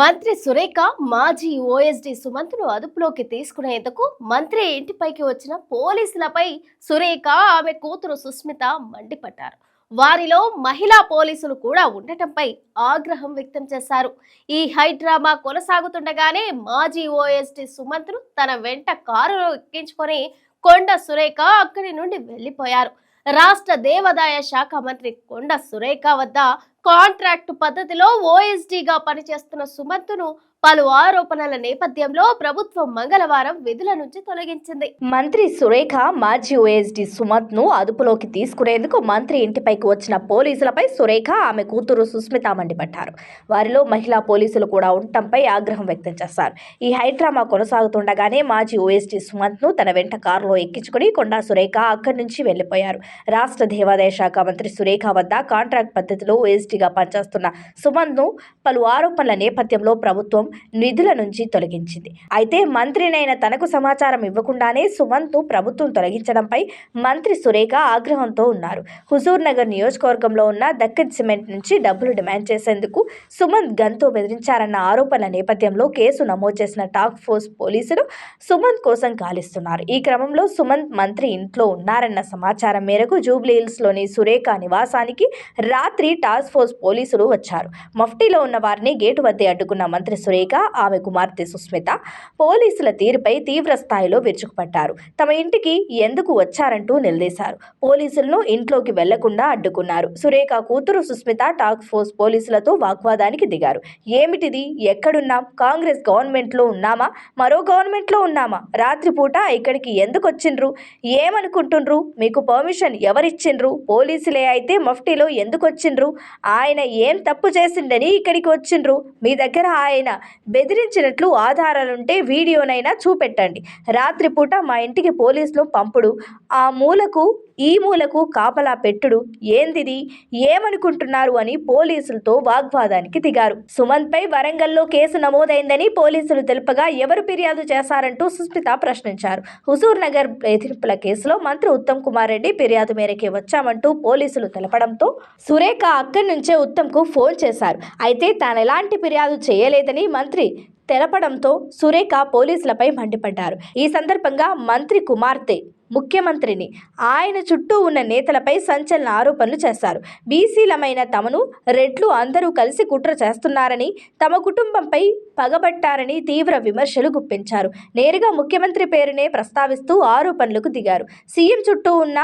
మంత్రి సురేఖ మాజీ ఓఎస్డి సుమంత్ను అదుపులోకి తీసుకునేందుకు మంత్రి ఇంటిపైకి వచ్చిన పోలీసులపై సురేఖ ఆమె కూతురు సుస్మిత మండిపడ్డారు. వారిలో మహిళా పోలీసులు కూడా ఉండటంపై ఆగ్రహం వ్యక్తం చేశారు. ఈ హైడ్రామా కొనసాగుతుండగానే మాజీ ఓఎస్డి సుమంత్ను తన వెంట కారులో ఎక్కించుకొని కొండ సురేఖ అక్కడి నుండి వెళ్ళిపోయారు. రాష్ట్ర దేవాదాయ శాఖ మంత్రి కొండ సురేఖ వద్ద కాంట్రాక్టు పద్ధతిలో ఓఎస్డీగా పనిచేస్తున్న సుమంత్ను పలు ఆరోపణల నేపథ్యంలో ప్రభుత్వం మంగళవారం విధుల నుంచి తొలగించింది. మంత్రి సురేఖ మాజీ ఓఎస్డి సుమత్ను అదుపులోకి తీసుకునేందుకు మంత్రి ఇంటిపైకి వచ్చిన పోలీసులపై సురేఖ ఆమె కూతురు సుస్మిత మండిపడ్డారు. వారిలో మహిళా పోలీసులు కూడా ఉండటంపై ఆగ్రహం వ్యక్తం చేశారు. ఈ హైడ్రామా కొనసాగుతుండగానే మాజీ ఓఎస్డి సుమంత్ను తన వెంట కారులో ఎక్కించుకుని కొండా సురేఖ అక్కడి నుంచి వెళ్ళిపోయారు రాష్ట్ర దేవాదాయ శాఖ మంత్రి సురేఖ వద్ద కాంట్రాక్ట్ పద్ధతిలో ఓఎస్డీగా పనిచేస్తున్న సుమంత్ను పలు ఆరోపణల నేపథ్యంలో ప్రభుత్వం నిధుల నుంచి తొలగించింది. అయితే మంత్రినైన తనకు సమాచారం ఇవ్వకుండానే సుమంత్ ప్రభుత్వం తొలగించడంపై మంత్రి సురేఖ ఆగ్రహంతో ఉన్నారు. హుజూర్ నగర్ నియోజకవర్గంలో ఉన్న దక్కన్ సిమెంట్ నుంచి డబ్బులు డిమాండ్ చేసేందుకు సుమంత్ గన్తో బెదిరించారన్న ఆరోపణల నేపథ్యంలో కేసు నమోదు చేసిన టాస్క్ ఫోర్స్ పోలీసులు సుమంత్ కోసం గాలిస్తున్నారు. ఈ క్రమంలో సుమంత్ మంత్రి ఇంట్లో ఉన్నారన్న సమాచారం మేరకు జూబ్లీహిల్స్లోని సురేఖ నివాసానికి రాత్రి టాస్క్ ఫోర్స్ పోలీసులు వచ్చారు. మఫ్టీలో ఉన్న వారిని గేటు వద్దే అడ్డుకున్న మంత్రి సురేఖ ఆమె కుమార్తె సుస్మిత పోలీసుల తీరుపై తీవ్ర స్థాయిలో విరుచుకుపడ్డారు. తమ ఇంటికి ఎందుకు వచ్చారంటూ నిలదీశారు. పోలీసులను ఇంట్లోకి వెళ్ళకుండా అడ్డుకున్నారు. సురేఖ కూతురు సుస్మిత టాస్క్ ఫోర్స్ పోలీసులతో వాగ్వాదానికి దిగారు. ఏమిటిది? ఎక్కడున్నాం? కాంగ్రెస్ గవర్నమెంట్లో ఉన్నామా? మరో గవర్నమెంట్లో ఉన్నామా? రాత్రిపూట ఇక్కడికి ఎందుకు వచ్చిండ్రు? ఏమనుకుంటుండ్రు? మీకు పర్మిషన్ ఎవరిచ్చిండ్రు? పోలీసులే అయితే మఫ్టీలో ఎందుకు వచ్చిండ్రు? ఆయన ఏం తప్పు చేసిండని ఇక్కడికి వచ్చిండ్రు? మీ దగ్గర ఆయన బెదిరించినట్లు ఆధారాలుంటే వీడియోనైనా చూపెట్టండి. రాత్రిపూట మా ఇంటికి పోలీసులు పంపుడు. ఆ మూలకు ఈ మూలకు కాపలా పెట్టుడు. ఏందిది? ఏమనుకుంటున్నారు? అని పోలీసులతో వాగ్వాదానికి దిగారు. సుమంత్ పై వరంగల్లో కేసు నమోదైందని పోలీసులు తెలుపగా ఎవరు ఫిర్యాదు చేశారంటూ సుస్మిత ప్రశ్నించారు. హుజూర్ నగర్ బెదిరింపుల కేసులో మంత్రి ఉత్తమ్ కుమార్ రెడ్డి ఫిర్యాదు మేరకే వచ్చామంటూ పోలీసులు తెలపడంతో సురేఖ అక్కడి నుంచే ఉత్తమ్కు ఫోన్ చేశారు. అయితే తాను ఎలాంటి ఫిర్యాదు చేయలేదని మంత్రి తెలపడంతో సురేఖ పోలీసులపై మండిపడ్డారు. ఈ సందర్భంగా మంత్రి కుమార్తె ముఖ్యమంత్రిని ఆయన చుట్టూ ఉన్న నేతలపై సంచలన ఆరోపణలు చేశారు. బీసీలమైన తమను రెడ్లు అందరూ కలిసి కుట్ర చేస్తున్నారని తమ కుటుంబంపై పగబట్టారని తీవ్ర విమర్శలు గుప్పించారు. నేరుగా ముఖ్యమంత్రి పేరునే ప్రస్తావిస్తూ ఆరోపణలకు దిగారు. సీఎం చుట్టూ ఉన్న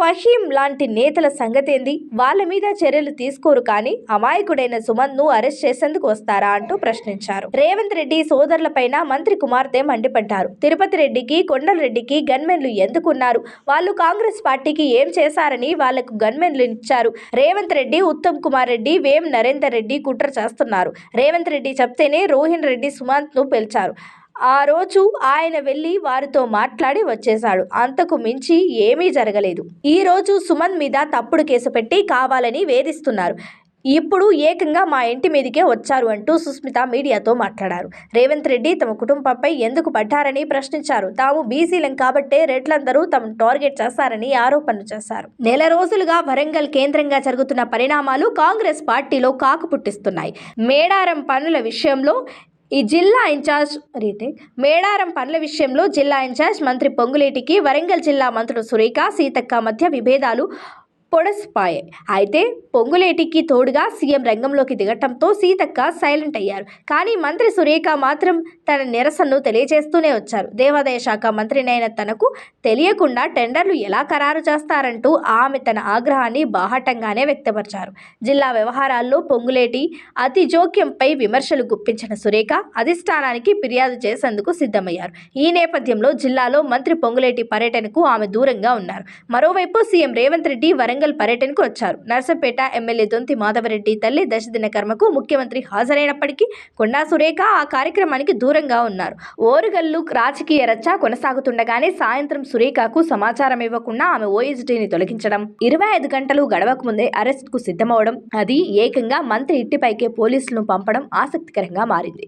ఫహీం లాంటి నేతల సంగతేంది? వాళ్ళ మీద చర్యలు తీసుకోరు కానీ అమాయకుడైన సుమంత్ను అరెస్ట్ చేసేందుకు వస్తారా అంటూ ప్రశ్నించారు. రేవంత్ రెడ్డి సోదరులపైన మంత్రి కుమార్తె మండిపడ్డారు. తిరుపతి రెడ్డికి కొండలరెడ్డికి గన్మెన్లు ఎందుకున్నారు? వాళ్ళు కాంగ్రెస్ పార్టీకి ఏం చేశారని వాళ్ళకు గన్మెన్లు ఇచ్చారు. రేవంత్ రెడ్డి ఉత్తమ్ కుమార్ రెడ్డి వేం నరేందర్ రెడ్డి కుట్ర చేస్తున్నారు. రేవంత్ రెడ్డి చెప్తేనే రోహిన్ రెడ్డి సుమంత్ను పిలిచారు. ఆ రోజు ఆయన వెళ్ళి వారితో మాట్లాడి వచ్చేశాడు. అంతకు మించి ఏమీ జరగలేదు. ఈ రోజు సుమన్ మీద తప్పుడు కేసు పెట్టి కావాలని వేధిస్తున్నారు. ఇప్పుడు ఏకంగా మా ఇంటి మీదకే వచ్చారు అంటూ సుస్మిత మీడియాతో మాట్లాడారు. రేవంత్ రెడ్డి తమ కుటుంబంపై ఎందుకు పడ్డారని ప్రశ్నించారు. తాము బీసీలం కాబట్టే రెడ్లందరూ తమను టార్గెట్ చేశారని ఆరోపణలు చేశారు. నెల రోజులుగా వరంగల్ కేంద్రంగా జరుగుతున్న పరిణామాలు కాంగ్రెస్ పార్టీలో కాకు పుట్టిస్తున్నాయి మేడారం పనుల విషయంలో ఈ జిల్లా ఇన్ఛార్జ్ రీటేక్ మేడారం పనుల విషయంలో జిల్లా ఇన్ఛార్జ్ మంత్రి పొంగులేటికి వరంగల్ జిల్లా మంత్రులు సురేఖ సీతక్క మధ్య విభేదాలు పొడసిపాయే. అయితే పొంగులేటికి తోడుగా సీఎం రంగంలోకి దిగటంతో సీతక్క సైలెంట్ అయ్యారు. కానీ మంత్రి సురేఖ మాత్రం తన నిరసనను తెలియజేస్తూనే వచ్చారు. దేవాదాయ శాఖ మంత్రినైన తనకు తెలియకుండా టెండర్లు ఎలా ఖరారు చేస్తారంటూ ఆమె తన ఆగ్రహాన్ని బాహటంగానే వ్యక్తపరిచారు. జిల్లా వ్యవహారాల్లో పొంగులేటి అతి జోక్యంపై విమర్శలు గుప్పించిన సురేఖ అధిష్టానానికి ఫిర్యాదు చేసేందుకు సిద్ధమయ్యారు. ఈ నేపథ్యంలో జిల్లాలో మంత్రి పొంగులేటి పర్యటనకు ఆమె దూరంగా ఉన్నారు. మరోవైపు సీఎం రేవంత్ రెడ్డి వరంగల్ పర్యటనకు వచ్చారు. నర్సంపేట ఎమ్మెల్యే దొంతి మాధవరెడ్డి తల్లి దశదిన కర్మకు ముఖ్యమంత్రి హాజరైనప్పటికీ కొండా సురేఖ ఆ కార్యక్రమానికి దూరంగా ఉన్నారు. ఓరుగల్లు రాజకీయ రచ్చ కొనసాగుతుండగానే సాయంత్రం సురేఖకు సమాచారం ఇవ్వకుండా ఆమె ఓఎస్డీని తొలగించడం ఇరవై ఐదు గంటలు గడవక ముందే అరెస్ట్కు సిద్ధమవడం అది ఏకంగా మంత్రి ఇంటిపైకే పోలీసులను పంపడం ఆసక్తికరంగా మారింది.